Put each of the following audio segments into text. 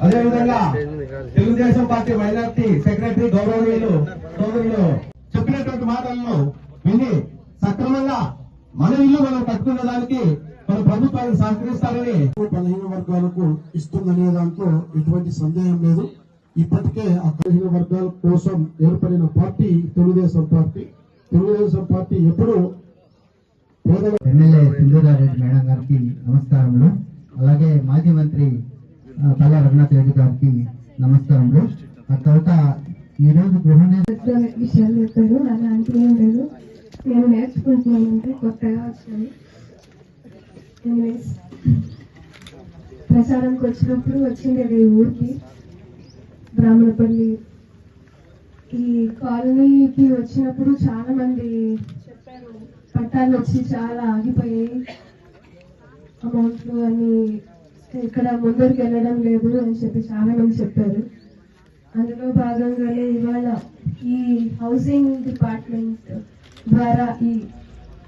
అదేవిధంగా Telugu Desam party minority secretary గౌరవనీయులు సోదరులు చెప్పినటువంటి మాటలను విని సక్రమంగా మన ఇల్లు మనం కట్టుకునే దానికి మన ప్రభుత్వానికి సహకరిస్తారని బలహీన వర్గాలకు ఇస్తుందనే దాంట్లో ఎటువంటి సందేహం లేదు. ఇప్పటికే ఆ బలహీన వర్గాల కోసం ఏర్పడిన party Telugu Desam party. Telugu Desam party ఎప్పుడు పేదల ఎమ్మెల్యే సింధురారెడ్డి మేడం గారికి నమస్కారములు. అలాగే మాజీ మంత్రి పల్లె రఘునాథ్ రెడ్డి గారికి నమస్కారములు. ఆ తర్వాత ఈ రోజు గృహ విషయాలు చెప్పారు. అలాంటివి ఏం లేదు. నేను నేర్చుకుంటున్నానంటే కొత్తగా వచ్చాను ఎనీవేస్ ప్రచారంకి వచ్చినప్పుడు వచ్చింది అది ఊరికి బ్రాహ్మణపల్లి. ఈ కాలనీకి వచ్చినప్పుడు చాలా మంది చెప్పారు. పట్టాలు వచ్చి చాలా ఆగిపోయాయి. అమౌంట్లు అని ఇక్కడ ముందరికి వెళ్ళడం లేదు అని చెప్పి చాలా మంది చెప్పారు. అందులో భాగంగానే ఇవాళ ఈ హౌసింగ్ డిపార్ట్మెంట్ ద్వారా ఈ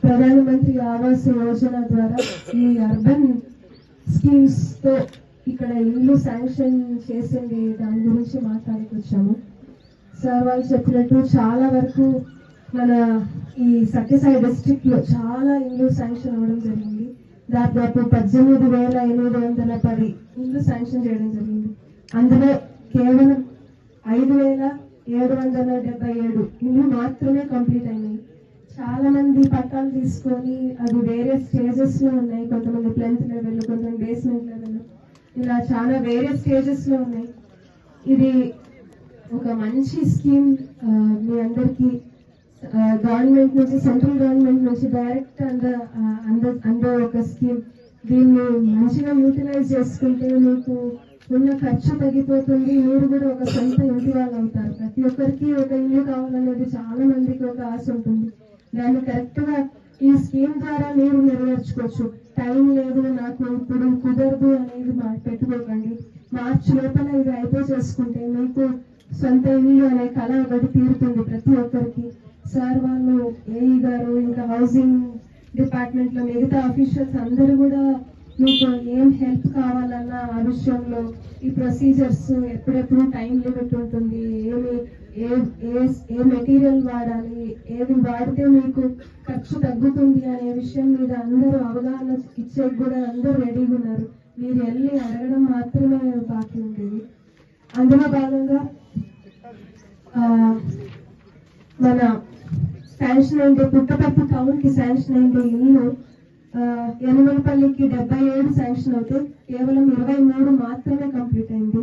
ప్రధానమంత్రి ఆవాస్ యోజన ద్వారా ఈ అర్బన్ స్కీమ్స్తో ఇక్కడ ఇల్లు శాంక్షన్ చేసింది దాని గురించి మాట్లాడికి వచ్చాము. సార్ వాళ్ళు చెప్పినట్టు చాలా వరకు మన ఈ సత్యసాయి డిస్టిక్లో చాలా ఇల్లు శాంక్షన్ అవ్వడం జరిగింది. దాదాపు పద్దెనిమిది వేల ఎనిమిది వందల పది ఇల్లు శాంక్షన్ చేయడం జరిగింది. అందులో కేవలం ఐదు వేల ఏడు వందల డెబ్బై ఏడు ఇల్లు మాత్రమే కంప్లీట్ అయినాయి. చాలా మంది పట్టాలు తీసుకొని అది వేరే స్టేజెస్లో ఉన్నాయి. కొంతమంది ప్లెంత్ లెవెల్ కొంతమంది బేస్మెంట్ లెవెల్ ఇలా చాలా వేరే స్టేజెస్లో ఉన్నాయి. ఇది ఒక మంచి స్కీమ్ మీ అందరికి గవర్నమెంట్ నుంచి సెంట్రల్ గవర్నమెంట్ నుంచి డైరెక్ట్ అంద అంద అందే ఒక స్కీమ్ దీన్ని మంచిగా యూటిలైజ్ చేసుకుంటే మీకు ఉన్న ఖర్చు తగ్గిపోతుంది. మీరు కూడా ఒక సొంత ఇంటి వాళ్ళు అవుతారు. ప్రతి ఒక్కరికి ఒక ఇల్లు కావాలనేది చాలా మందికి ఒక ఆశ ఉంటుంది. దాన్ని కరెక్ట్గా ఈ స్కీమ్ ద్వారా మీరు నెరవేర్చుకోవచ్చు. టైం లేదు నాకు ఇప్పుడు కుదరదు అనేది మా పెట్టుకోకండి. మార్చ్ లోపల ఇది అయిపో చేసుకుంటే మీకు సొంత ఇల్లు అనే కళ ఒకటి తీరుతుంది ప్రతి ఒక్కరికి. సార్ వాళ్ళు ఏఈ గారు ఇంకా హౌసింగ్ డిపార్ట్మెంట్లో మిగతా అఫీషియల్స్ అందరూ కూడా మీకు ఏం హెల్ప్ కావాలన్న ఆ విషయంలో ఈ ప్రొసీజర్స్ ఎప్పుడెప్పుడు టైం లిమిట్ ఉంటుంది ఏమి ఏ ఏ ఏ మెటీరియల్ వాడాలి ఏది వాడితే మీకు ఖర్చు తగ్గుతుంది అనే విషయం మీద అందరూ అవగాహన ఇచ్చే కూడా అందరూ రెడీగా ఉన్నారు. మీరు వెళ్ళి అడగడం మాత్రమే బాకీ ఉండేది. అందులో భాగంగా మన శాంక్షన్ అయింది పుట్టపర్తి టౌన్కి శాంక్షన్ అయింది ఇల్లు ఆ, డెబ్బై ఏడు శాంక్షన్ అవుతే కేవలం ఇరవై మూడు మాత్రమే కంప్లీట్ అయింది.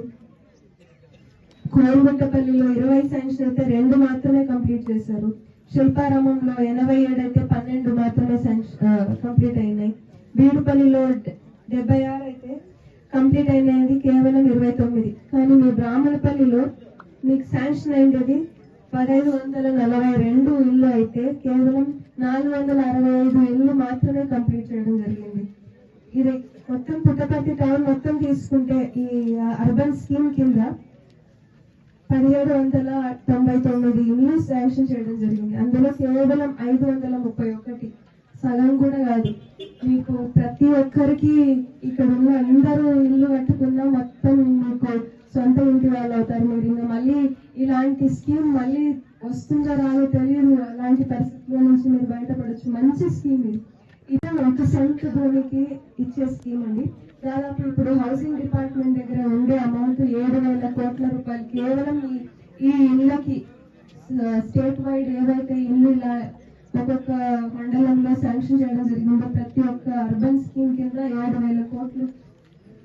కోరుగుట్టపల్లిలో ఇరవై శాంక్షన్ అయితే రెండు మాత్రమే కంప్లీట్ చేశారు. శిల్పారామంలో ఎనభై ఏడు అయితే పన్నెండు మాత్రమే శాంక్షన్ కంప్లీట్ అయినాయి. బీడుపల్లిలో డెబ్బై ఆరు అయితే కంప్లీట్ అయినది కేవలం ఇరవై తొమ్మిది. కానీ మీ బ్రాహ్మణపల్లిలో మీకు శాంక్షన్ అయినది పదహైదు వందల నలభై రెండు ఇల్లు అయితే కేవలం నాలుగు వందల అరవై ఐదు ఇల్లు మాత్రమే కంప్లీట్ చేయడం జరిగింది. ఇది మొత్తం పుట్టపర్తి టౌన్ మొత్తం తీసుకుంటే ఈ అర్బన్ స్కీమ్ కింద పదిహేడు వందల తొంభై తొమ్మిది ఇల్లు శాంక్షన్ చేయడం జరిగింది. అందులో కేవలం ఐదు వందల ముప్పై ఒకటి. సగం కూడా కాదు. మీకు ప్రతి ఒక్కరికి ఇక్కడ ఉన్న అందరూ ఇల్లు కట్టుకున్నా మొత్తం మీకు సొంత ఇంటి వాళ్ళు అవుతారు మీరు. ఇంకా మళ్ళీ ఇలాంటి స్కీమ్ మళ్ళీ వస్తుందో రాదో తెలియదు. అలాంటి పరిస్థితుల నుంచి మీరు బయటపడవచ్చు మంచి స్కీమ్ ఇది. ఇది ఒక సొంత భూమికి ఇచ్చే స్కీమ్ అండి. దాదాపు ఇప్పుడు హౌసింగ్ డిపార్ట్మెంట్ దగ్గర ఉండే అమౌంట్ ఏడు వేల కోట్ల రూపాయలు. కేవలం ఈ- ఈ ఇళ్ళకి స్టేట్ వైడ్ ఏవైతే ఇల్లు ఇలా ఒక్కొక్క మండలంలో శాంక్షన్ చేయడం జరిగిందో ప్రతి ఒక్క అర్బన్ స్కీమ్ కింద ఏడు వేల కోట్లు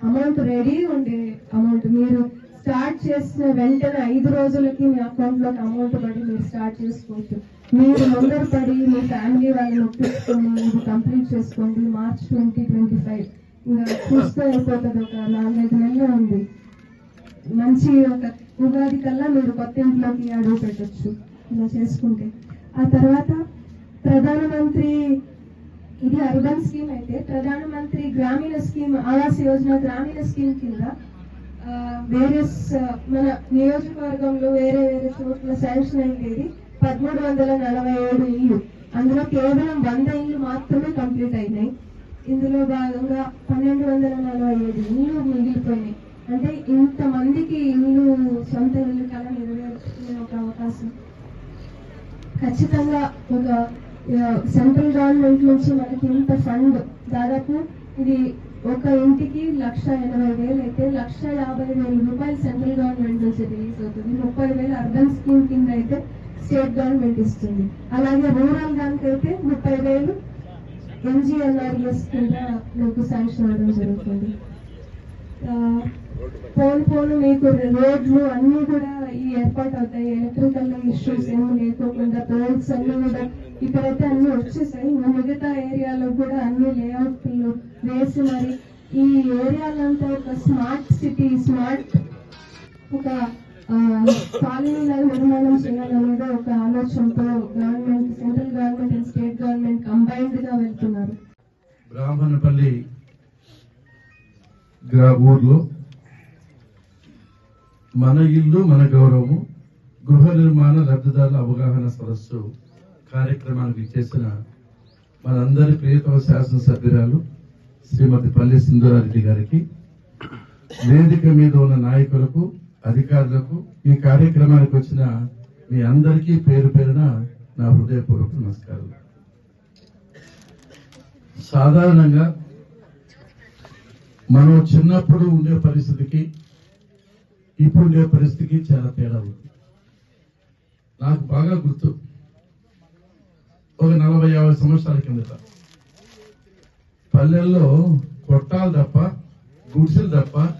అమౌంట్ రెడీ ఉండే అమౌంట్ మీరు స్టార్ట్ చేసిన వెంటనే ఐదు రోజులకి మీ అకౌంట్లో అమౌంట్ పడి మీరు స్టార్ట్ చేసుకోవచ్చు. మీరు ముందర పడి మీ ఫ్యామిలీ వాళ్ళని ఒప్పించుకొని ఇది కంప్లీట్ చేసుకోండి. March twenty twenty five. ఇంకా చూస్తే అయిపోతుంది ఒక నాలుగైదు నెలలు ఉంది. మంచి ఒక ఉగాది కల్లా మీరు కొత్త ఇంట్లోకి అడుగు పెట్టచ్చు. ఇలా చేసుకుంటే. ఆ తర్వాత ప్రధానమంత్రి ఇది అర్బన్ స్కీమ్ అయితే ప్రధానమంత్రి గ్రామీణ స్కీమ్ ఆవాస్ యోజన గ్రామీణ స్కీమ్ కింద వేరియస్ వేరే మన నియోజకవర్గంలో వేరే వేరే చోట్ల శాంక్షన్ అయింది పదమూడు వందల నలభై ఏడు ఇల్లు. అందులో కేవలం వంద ఇల్లు మాత్రమే కంప్లీట్ అయినాయి. ఇందులో భాగంగా పన్నెండు వందల నలభై ఏడు ఇల్లు మిగిలిపోయినాయి. అంటే ఇంతమందికి ఇల్లు సొంత ఇల్లు కళ నెరవేర్చుకునే ఒక అవకాశం. ఖచ్చితంగా ఒక సెంట్రల్ గవర్నమెంట్ నుంచి మనకి ఇంత ఫండ్ దాదాపు ఇది ఒక ఇంటికి లక్ష ఎనభై వేలు అయితే లక్ష యాభై వేల రూపాయలు సెంట్రల్ గవర్నమెంట్ నుంచి రిలీజ్ అవుతుంది. ముప్పై వేలు అర్బన్ స్కీమ్ కింద అయితే స్టేట్ గవర్నమెంట్ ఇస్తుంది. అలాగే రూరల్ దానికి అయితే ముప్పై వేలు ఎన్జిఎన్ఆర్ఎస్ కింద మీకు శాంక్షన్ అవ్వడం జరుగుతుంది. ఆ, పోను పోను మీకు రోడ్లు అన్ని కూడా ఈ ఏర్పాటు అవుతాయి. ఎలక్ట్రికల్ ఇష్యూస్ ఏమి లేకోకుండా రోడ్స్ అన్ని కూడా ఇక్కడైతే అన్ని వచ్చేసాయి. మిగతా ఏరియాలో కూడా అన్ని లేఅవుట్లు వేసి మరి ఈ ఏరియాలంతా ఒక స్మార్ట్ సిటీ స్మార్ట్ ఒక కాలనీల నిర్మాణం చేయాలనేది ఒక ఆలోచనతో government central government and state government కంబైన్డ్గా వెళ్తున్నారు. బ్రాహ్మణపల్లి ఊర్లో మన ఇల్లు మన గౌరవము గృహ నిర్మాణ లబ్ధిదారుల అవగాహన సదస్సు కార్యక్రమానికి ఇచ్చేసిన మనందరి ప్రియతమ శాసనసభ్యురాలు శ్రీమతి పల్లె సింధురారెడ్డి గారికి వేదిక మీద ఉన్న నాయకులకు అధికారులకు ఈ కార్యక్రమానికి వచ్చిన మీ అందరికీ పేరు పేరున నా హృదయపూర్వక నమస్కారం సాధారణంగా మనం చిన్నప్పుడు ఉండే పరిస్థితికి ఇప్పుడు ఉండే పరిస్థితికి చాలా తేడా ఉంది. నాకు బాగా గుర్తు. ఒక నలభై యాభై సంవత్సరాల కిందట. పల్లెల్లో కొట్టాలు తప్ప గుడిసెలు తప్ప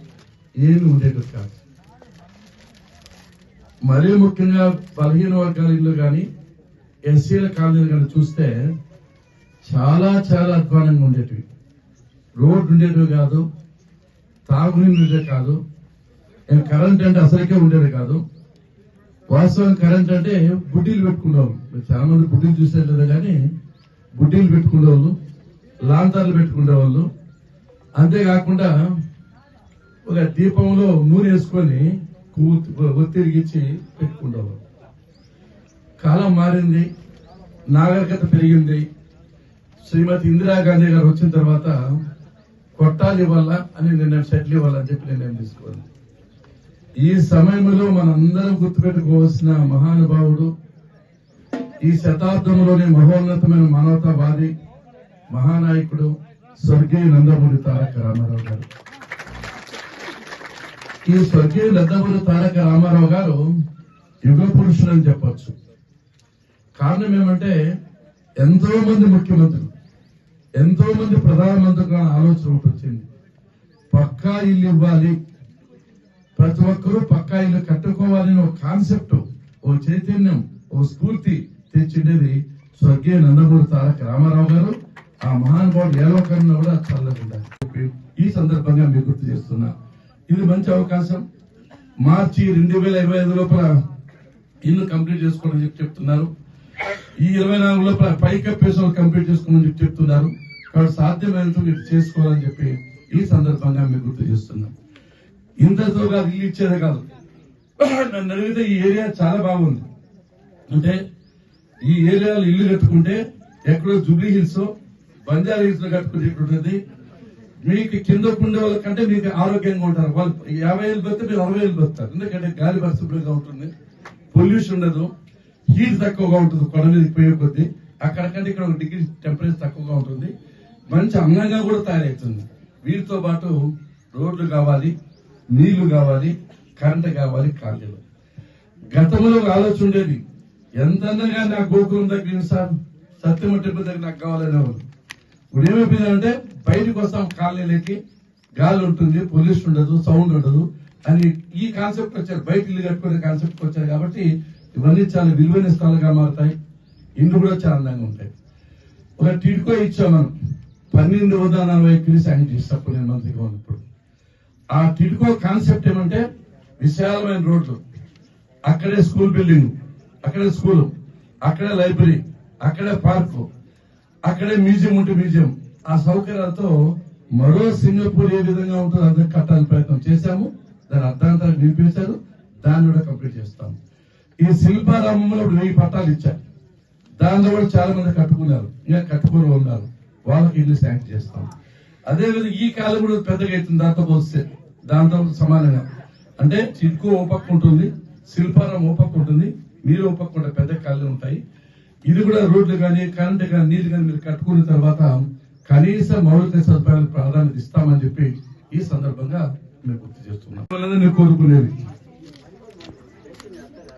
ఏమి ఉండేది కాదు. మరీ ముఖ్యంగా బలహీన వర్గాల ఇల్లు కానీ ఎస్సీల కాలనీలు కానీ చూస్తే చాలా చాలా అధ్వానంగా ఉండేటివి. రోడ్డు ఉండేటివి కాదు తాగునీళ్ళు కాదు కరెంట్ అంటే అసలుకే ఉండేది కాదు. వాస్తవం కరెంట్ అంటే బుడ్డీలు పెట్టుకునేవాళ్ళు చాలా మంది బుడ్డీలు చూసారు కదా కానీ బుడ్డీలు పెట్టుకునేవాళ్ళు లాంతర్లు పెట్టుకునేవాళ్ళు అంతేకాకుండా ఒక దీపంలో నూనె వేసుకొని ఒత్తిరిగిచ్చి పెట్టుకునేవాళ్ళు కాలం మారింది నాగరికత పెరిగింది. శ్రీమతి ఇందిరాగాంధీ గారు వచ్చిన తర్వాత కొట్టాలి ఇవ్వాలా అని నిర్ణయం సెటిల్ ఇవ్వాలని చెప్పి నిర్ణయం తీసుకోవాలి ఈ సమయంలో మనందరం గుర్తుపెట్టుకోవాల్సిన మహానుభావుడు ఈ శతాబ్దంలోని మహోన్నతమైన మానవతావాది మహానాయకుడు స్వర్గీయ నందమూరి తారక రామారావు గారు. ఈ స్వర్గీయ నందమూరి తారక రామారావు గారు యుగ పురుషుడు అని చెప్పచ్చు. కారణం ఏమంటే ఎంతో మంది ముఖ్యమంత్రులు ఎంతో మంది ప్రధానమంత్రులు ఆలోచన ఒకటి వచ్చింది. పక్కా ఇల్లు ఇవ్వాలి ప్రతి ఒక్కరూ పక్కా ఇల్లు కట్టుకోవాలని ఒక కాన్సెప్ట్ ఓ చైతన్యం ఓ స్ఫూర్తి తెచ్చిండేది స్వర్గీయ నందమూరి తారక రామారావు గారు. ఆ మహానుభావుడు ఏ లోకంలో కూడా చల్లకుండా ఈ సందర్భంగా మీకు గుర్తు చేస్తున్నా ఇది మంచి అవకాశం. మార్చి రెండు వేల ఇరవై ఐదు లోపల ఇల్లు కంప్లీట్ చేసుకోవాలని చెప్పి చెప్తున్నారు. ఈ ఇరవై నాలుగు లోపల పైకప్పేసిన కంప్లీట్ చేసుకోమని చెప్పి చెప్తున్నారు. కాబట్టి సాధ్యమైనంత మీరు చేసుకోవాలని చెప్పి ఈ సందర్భంగా మీకు గుర్తు చేస్తున్నాం. ఇంతతో కాదు ఇల్లు ఇచ్చేదే కాదు. నన్ను అడిగితే ఈ ఏరియా చాలా బాగుంది. అంటే ఈ ఏరియాలో ఇల్లు కట్టుకుంటే ఎక్కడో జూబ్లీ హిల్స్ బంజారా హిల్స్లో కట్టుకునేటువంటిది మీకు కింద ఉండే వాళ్ళకంటే మీకు ఆరోగ్యంగా ఉంటారు. వాళ్ళు యాభై ఏళ్ళు బతితే మీరు అరవై ఏళ్ళు బతుతారు ఎందుకంటే గాలి పరిశుభ్రంగా ఉంటుంది. పొల్యూషన్ ఉండదు. హీట్ తక్కువగా ఉంటుంది కొండ మీద పోయే కొద్దీ. అక్కడికంటే ఇక్కడ ఒక డిగ్రీ టెంపరేచర్ తక్కువగా ఉంటుంది. మంచి అందంగా కూడా తయారవుతుంది. వీటితో పాటు రోడ్లు కావాలి. నీళ్ళు కావాలి కరెంట్ కావాలి కాలనీలు గతంలో ఒక ఆలోచన ఉండేది. ఎంత అందంగా నాకు గోకులం దగ్గర సార్ సత్యమ టెంపుల్ దగ్గర నాకు కావాలనేవారు ఇప్పుడు ఏమైపోయిందంటే బయటకు వస్తాం కాలనీలకి గాలి ఉంటుంది పొల్యూషన్ ఉండదు సౌండ్ ఉండదు. అని ఈ కాన్సెప్ట్ వచ్చారు. బయట ఇల్లు కట్టుకునే కాన్సెప్ట్ వచ్చారు కాబట్టి ఇవన్నీ చాలా విలువైన స్థలాలుగా మారుతాయి. ఇండ్లు కూడా చాలా అందంగా ఉంటాయి. ఒక టిడ్కో ఇచ్చాం మనం. పన్నెండు వందల నలభై కిలో శాంక్షన్ ఇస్తప్పుడు నేను మంత్రిగా ఉన్నప్పుడు. ఆ టిడ్కో కాన్సెప్ట్ ఏమంటే విశాలమైన రోడ్లు. అక్కడే స్కూల్ బిల్డింగ్ అక్కడే స్కూల్ అక్కడే లైబ్రరీ అక్కడే పార్కు అక్కడే మ్యూజియం ఉంటే మ్యూజియం. ఆ సౌకర్యాలతో మరో సింగపూర్ ఏ విధంగా ఉంటుందో అదే కట్టాలని ప్రయత్నం చేశాము. దాని అర్థాంతరం నిలిపేశారు దాన్ని కూడా కంప్లీట్ చేస్తాము ఈ శిల్పారామంలో వెయ్యి పట్టాలు ఇచ్చారు. దానిలో కూడా చాలా మంది కట్టుకున్నారు. ఇంకా కట్టుకుని ఉన్నారు. వాళ్ళకి ఇల్లు శాంక్షన్ చేస్తాం. అదేవిధంగా ఈ కాలం కూడా పెద్దగా అవుతుంది దాంతో పోస్తే దాంతో సమానంగా. అంటే చిక్కు ఓ పక్క ఉంటుంది శిల్పారం ఓ పక్క ఉంటుంది మీరు ఓ పక్క పెద్ద కాళ్ళు ఉంటాయి. ఇది కూడా రోడ్లు కానీ కరెంట్ కానీ నీళ్ళు కానీ మీరు కట్టుకున్న తర్వాత కనీస మౌలిక సదుపాయాలకు ప్రాధాన్యత ఇస్తామని చెప్పి ఈ సందర్భంగా మేము గుర్తు చేస్తున్నాం. నేను కోరుకునేది.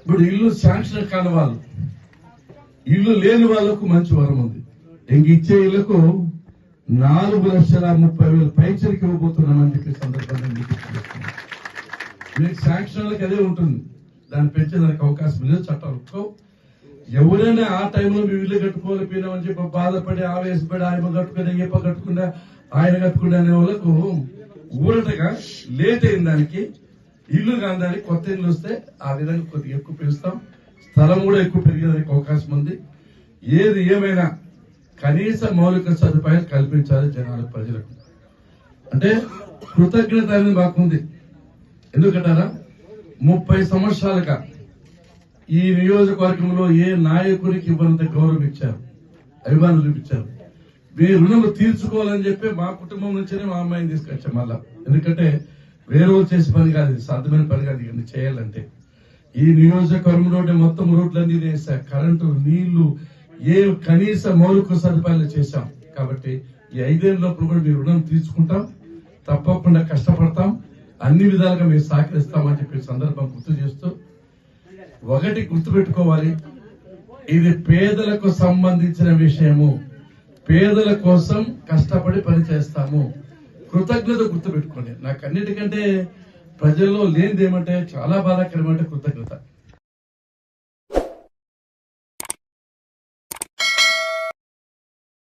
ఇప్పుడు ఇల్లు శాంక్షన్ కాని వాళ్ళు ఇల్లు లేని వాళ్ళకు మంచి వరం ఉంది. ఇంక ఇచ్చే ఇళ్ళకు నాలుగు లక్షల ముప్పై వేల పైచరికి ఇవ్వబోతున్నామని చెప్పి సందర్భంగా మీకు మీకు శాంక్షన్లకు అదే ఉంటుంది. దాన్ని పెంచేదానికి అవకాశం లేదు చట్టాలు ఒప్పుకోవు. ఎవరైనా ఆ టైంలో మేము ఇల్లు కట్టుకోలేకపోయినామని చెప్పి బాధపడి ఆవేశపడి ఆయన కట్టుకుని ఈప కట్టుకుండా ఆయన కట్టుకుండా అనే వాళ్ళకు ఊరటగా లేట్ అయిన దానికి ఇల్లు కాని దానికి కొత్త ఇల్లు వస్తే ఆ విధంగా కొద్దిగా ఎక్కువ పెంచుతాం. స్థలం కూడా ఎక్కువ పెరిగేదానికి అవకాశం ఉంది. ఏది ఏమైనా కనీస మౌలిక సదుపాయాలు కల్పించాలి జనాలకు ప్రజలకు. అంటే కృతజ్ఞత అనేది మాకుంది. ఎందుకంటారా? ముప్పై సంవత్సరాలుగా ఈ నియోజకవర్గంలో ఏ నాయకుడికి ఇవ్వనంత గౌరవం ఇచ్చారు? అభిమానులు చూపించారు. మీ రుణము తీర్చుకోవాలని చెప్పి మా కుటుంబం నుంచే మా అమ్మాయిని తీసుకొచ్చాం మళ్ళా. ఎందుకంటే వేరే చేసే పని కాదు సాధ్యమైన పని కాదు ఇవన్నీ చేయాలంటే. ఈ నియోజకవర్గంలోనే మొత్తం రోడ్లన్నీ వేసా కరెంటు నీళ్ళు ఏ కనీస మౌలిక సదుపాయాలు చేశాం. కాబట్టి ఈ ఐదేళ్ళప్పుడు కూడా మీ రుణం తీర్చుకుంటాం. తప్పకుండా కష్టపడతాం. అన్ని విధాలుగా మేము సహకరిస్తామని చెప్పి సందర్భం గుర్తు చేస్తూ ఒకటి గుర్తుపెట్టుకోవాలి. ఇది పేదలకు సంబంధించిన విషయము. పేదల కోసం కష్టపడి పనిచేస్తాము కృతజ్ఞత గుర్తుపెట్టుకోండి. నాకు అన్నిటికంటే ప్రజల్లో లేనిది ఏమంటే చాలా బాధాకరం అంటే కృతజ్ఞత.